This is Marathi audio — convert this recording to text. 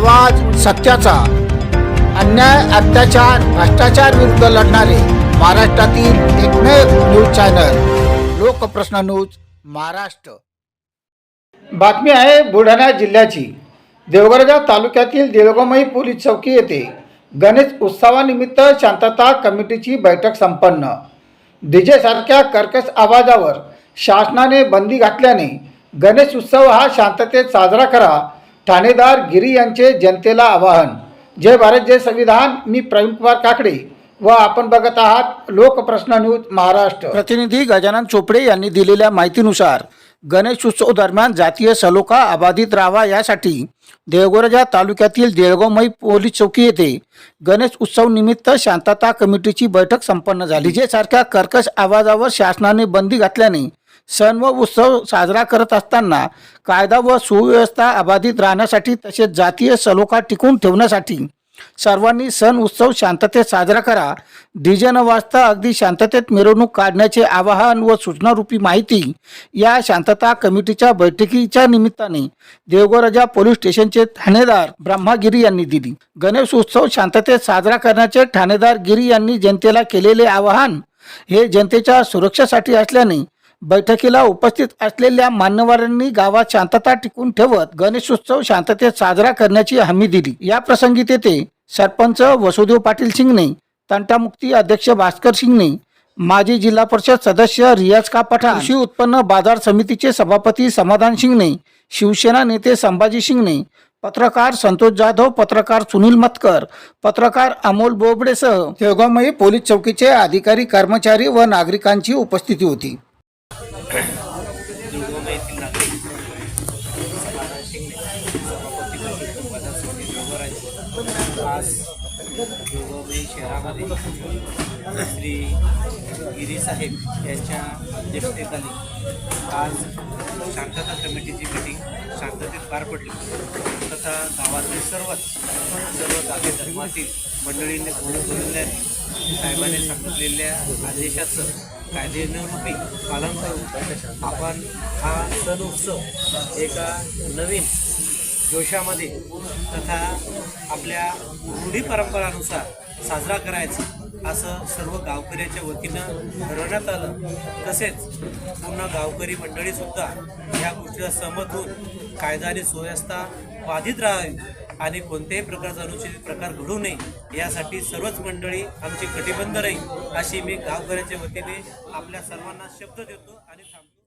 आवाज सत्याचा. अन्याय अत्याचार भ्रष्टाचार विरुद्ध लढणारे महाराष्ट्रातील एकमेव news channel Lokprashna news Maharashtra. बातमी आहे बुलढाणा जिल्ह्याची. देवगडजा तालुक्यातील देवगमई पोलीस चौकी येथे गणेश उत्सवानिमित्त शांतता कमिटीची बैठक संपन्न. डीजेसारख्या कर्कश आवाजावर शासनाने बंदी घातल्याने गणेश उत्सव हा शांततेत साजरा करा ठाणेदार गिरी यांचे जनतेला आवाहन. जय भारत जय संविधान. मी प्रवीण कुमार काकडे व आपण बघत आहात लोकप्रश्न न्यूज महाराष्ट्र. प्रतिनिधी गजानन चोपडे यांनी दिलेल्या माहितीनुसार गणेश उत्सव दरम्यान जातीय सलोखा अबाधित राहावा यासाठी देवगोरजा तालुक्यातील देळगावमई पोलीस चौकी येथे गणेश उत्सव निमित्त शांतता कमिटीची बैठक संपन्न झाली. जे सारख्या कर्कश आवाजावर शासनाने बंदी घातल्याने सण व उत्सव साजरा करत असताना कायदा व सुव्यवस्था अबाधित राहण्यासाठी तसेच जातीय सलोखा टिकून ठेवण्यासाठी सर्वांनी सण उत्सव शांततेत साजरा करा. डीजे न वाजता अगदी शांततेत मिरवणूक काढण्याचे आवाहन व सूचनारूपी माहिती या शांतता कमिटीच्या बैठकीच्या निमित्ताने देवगोराजा पोलीस स्टेशनचे ठाणेदार ब्रह्मागिरी यांनी दिली. गणेश उत्सव शांततेत साजरा करण्याचे ठाणेदार गिरी यांनी जनतेला केलेले आवाहन हे जनतेच्या सुरक्षेसाठी असल्याने बैठकीला उपस्थित असलेल्या मान्यवरांनी गावात शांतता टिकून ठेवत गणेशोत्सव शांततेत साजरा करण्याची हमी दिली. या प्रसंगी तेथे सरपंच वसुदेव पाटील सिंगने तंटामुक्ती अध्यक्ष भास्कर सिंगने माजी जिल्हा परिषद सदस्य रियाज का पठाण कृषी उत्पन्न बाजार समितीचे सभापती समाधान सिंगने शिवसेना नेते संभाजी सिंगने पत्रकार संतोष जाधव पत्रकार सुनील मतकर पत्रकार अमोल बोबडेसह देवगावमयी पोलीस चौकीचे अधिकारी कर्मचारी व नागरिकांची उपस्थिती होती. दुर्गम येथील नागरिक आज शहरामध्ये श्री गिरीसाहेब यांच्या अध्यक्षतेखाली आज शांतता कमिटीची मिटिंग शांततेत पार पडली तथा गावातील सर्वच सर्व जाती धर्मातील मंडळींनी बोलवल्याने साहेबांनी सांगितलेल्या आदेशाचं कायदेनुरूपी पालन करून आपण हा सण उत्सव एका नवीन जोशामध्ये तथा आपल्या रूढी परंपरानुसार साजरा करायचा असं सर्व गावकऱ्याच्या वतीनं ठरवण्यात आलं. तसेच पूर्ण गावकरी मंडळीसुद्धा ह्या गोष्टीला सहमत होऊन कायदा आणि सुव्यवस्था बाधित राहावी आणि कोणत्याही प्रकारचा अनुचित प्रकार घडू नये यासाठी सर्वच मंडळी आमची कटिबंध राहील अशी मी गावकऱ्याच्या वतीने आपल्या सर्वांना शब्द देतो आणि थांबतो.